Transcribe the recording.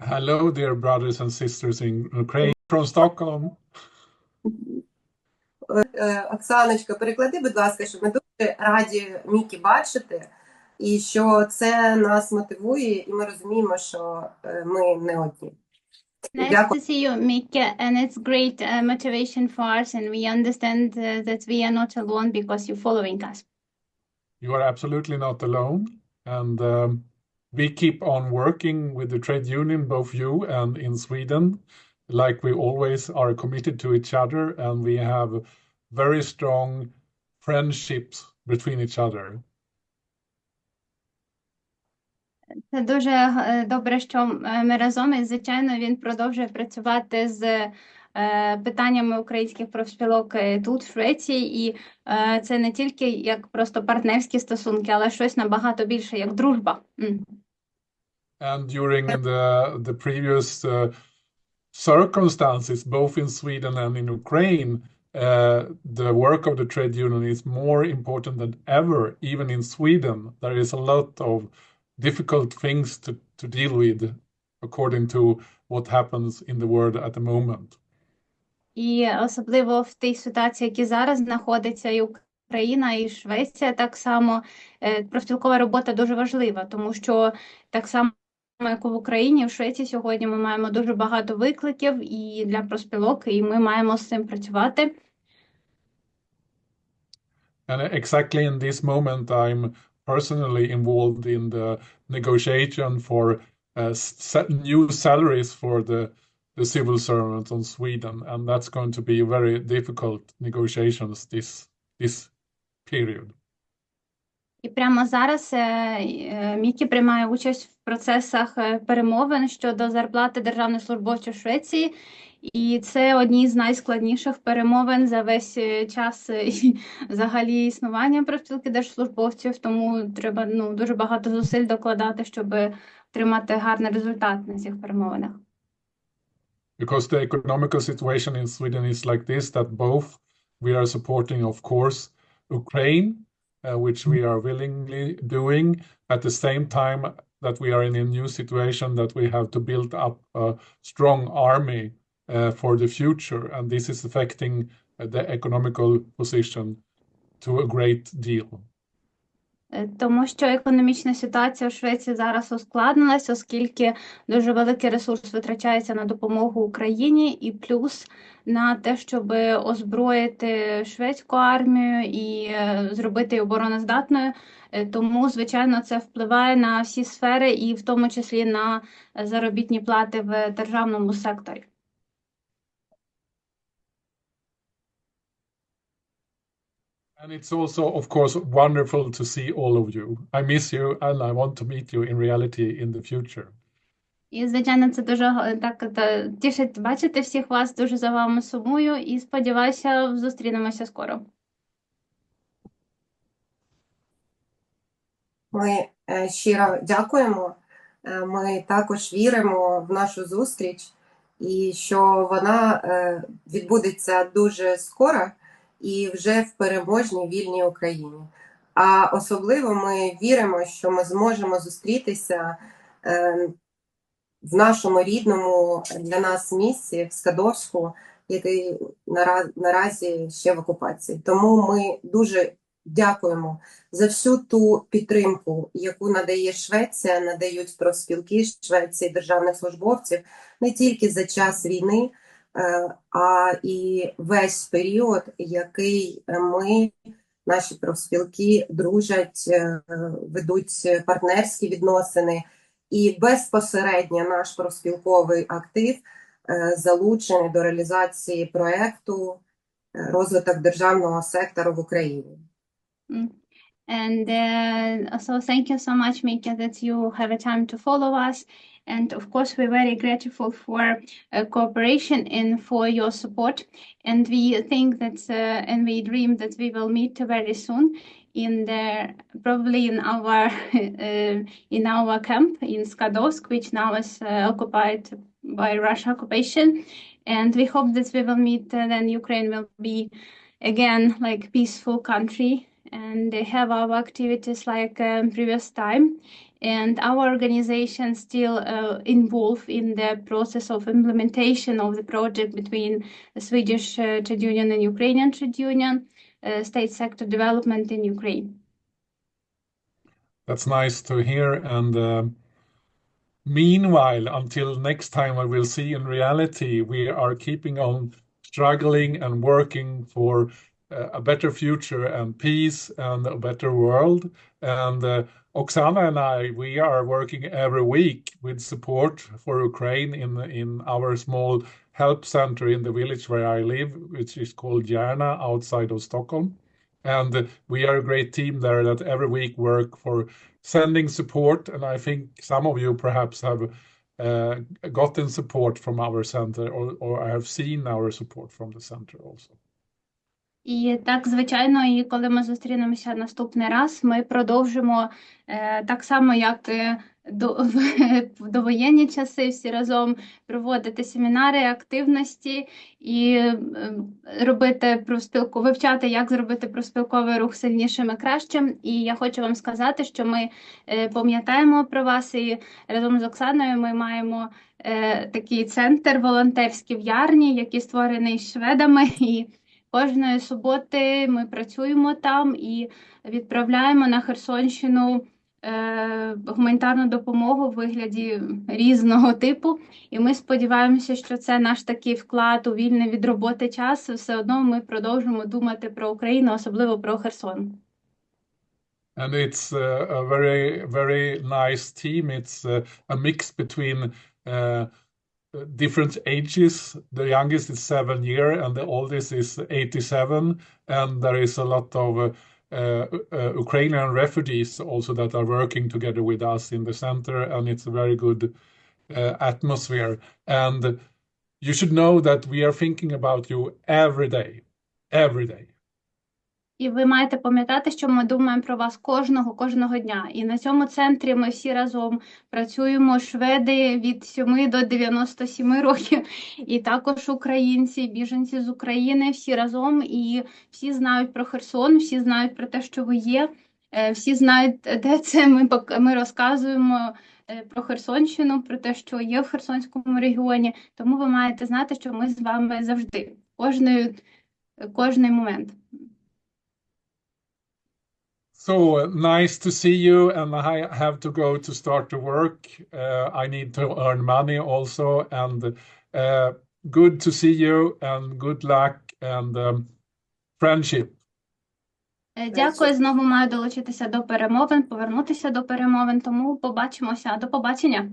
Hello, dear brothers and sisters in Ukraine from Stockholm. Е, Оксаночка, переклади, будь ласка, що ми дуже раді Мікі бачити, і що це нас мотивує, і ми розуміємо, що е, ми не одні. Nice Дякую. to see you, Mika, and it's great uh, motivation for us, and we understand uh, that we are not alone because you're following us. You are absolutely not alone. And um, we keep on working with the trade union, both you and in Sweden, like we always are committed to each other, and we have very strong friendships between each other. Це дуже е, добре, що е, ми разом, і звичайно він продовжує працювати з е, питаннями українських профспілок тут, в Швеції, і це не тільки як просто партнерські стосунки, але щось набагато більше, як дружба. М. And during the the previous uh, circumstances, both in Sweden and in Ukraine, uh, the work of the trade union is more important than ever. Even in Sweden, there is a lot of difficult things to, to deal with, according to what happens in the world at the moment. І особливо в тій ситуації, які зараз знаходиться і Україна, і Швеція так само, е, профспілкова робота дуже важлива, тому що так само, як в Україні, в Швеції сьогодні ми маємо дуже багато викликів і для профспілок, і ми маємо з цим працювати. And exactly in this moment, I'm personally involved in the negotiation for uh, new salaries for the, the civil servants on Sweden, and that's going to be very difficult negotiations this this period. І прямо зараз е, е, Мікі приймає участь в процесах е, перемовин щодо зарплати державних службовців Швеції, і це одні з найскладніших перемовин за весь час і взагалі існування профспілки держслужбовців, тому треба ну, дуже багато зусиль докладати, щоб отримати гарний результат на цих перемовинах. Because the economical situation in Sweden is like this, that both we are supporting, of course, Ukraine, which we are willingly doing, at the same time that we are in a new situation that we have to build up a strong army uh, for the future, and this is affecting uh, the economical position to a great deal. Е, Тому що економічна ситуація в Швеції зараз ускладнилась, оскільки дуже великий ресурс витрачається на допомогу Україні і плюс на те, щоб озброїти шведську армію і е, зробити її обороноздатною. Е, Тому, звичайно, це впливає на всі сфери, і в тому числі на заробітні плати в державному секторі. And it's also, of course, wonderful to see all of you. I miss you, and I want to meet you in reality in the future. І, звичайно, це дуже так тішить бачити всіх вас, дуже за вами сумую і сподіваюся, зустрінемося скоро. Ми е, щиро дякуємо. Е, Ми також віримо в нашу зустріч і що вона е, відбудеться дуже скоро і вже в переможній вільній Україні. А особливо ми віримо, що ми зможемо зустрітися е, в нашому рідному для нас місці в Скадовську, який нара- наразі ще в окупації. Тому ми дуже дякуємо за всю ту підтримку, яку надає Швеція, надають профспілки Швеції державних службовців не тільки за час війни, а і весь період, який ми, наші профспілки, дружать, е, ведуть партнерські відносини, і безпосередньо наш профспілковий актив е, залучений до реалізації проекту е, розвиток державного сектору в Україні. And uh, so thank you so much, Mika, that you have a time to follow us. And of course, we're very grateful for uh, cooperation and for your support. And we think that, uh, and we dream that we will meet very soon in the, probably in our, uh, in our camp in Skadovsk, which now is occupied by Russia occupation. And we hope that we will meet, uh, then Ukraine will be again like peaceful country and they have our activities like um, previous time. And our organization still uh, involved in the process of implementation of the project between the Swedish uh, trade union and Ukrainian trade union, uh, state sector development in Ukraine. That's nice to hear. And um meanwhile, until next time I will see in reality, we are keeping on struggling and working for uh, a better future and peace and a better world. And uh, Oksana and I, we are working every week with support for Ukraine in in our small help center in the village where I live, which is called Järna outside of Stockholm. And we are a great team there that every week work for sending support. And I think some of you perhaps have uh, gotten support from our center or, or have seen our support from the center also. І так, звичайно, і коли ми зустрінемося наступний раз, ми продовжимо е, так само, як до, в довоєнні часи, всі разом проводити семінари, активності і е, робити профспілку, вивчати, як зробити профспілковий рух сильнішим і кращим. І я хочу вам сказати, що ми е, пам'ятаємо про вас, і разом з Оксаною ми маємо е, такий центр волонтерський в Ярні, який створений шведами. і Кожної суботи ми працюємо там і відправляємо на Херсонщину е, гуманітарну допомогу в вигляді різного типу. І ми сподіваємося, що це наш такий вклад у вільний від роботи час. Все одно ми продовжимо думати про Україну, особливо про Херсон. And it's uh, a very, very nice team. It's uh, a mix between uh, different ages. The youngest is seven year, and the oldest is 87. And there is a lot of uh, uh, uh, Ukrainian refugees also that are working together with us in the center, and it's a very good uh, atmosphere. And you should know that we are thinking about you every day, every day. І ви маєте пам'ятати, що ми думаємо про вас кожного, кожного дня. І на цьому центрі ми всі разом працюємо, шведи від 7 до 97 років, і також українці, біженці з України, всі разом, і всі знають про Херсон, всі знають про те, що ви є, е, всі знають, де це. Ми, ми розказуємо е, про Херсонщину, про те, що є в Херсонському регіоні. Тому ви маєте знати, що ми з вами завжди, кожний, кожний момент. So uh, nice to see you, and I have to go to start to work. Uh, I need to earn money also, and uh, good to see you, and good luck and um, friendship. Е, Дякую, знову маю долучитися до перемовин, повернутися до перемовин, тому побачимося. До побачення.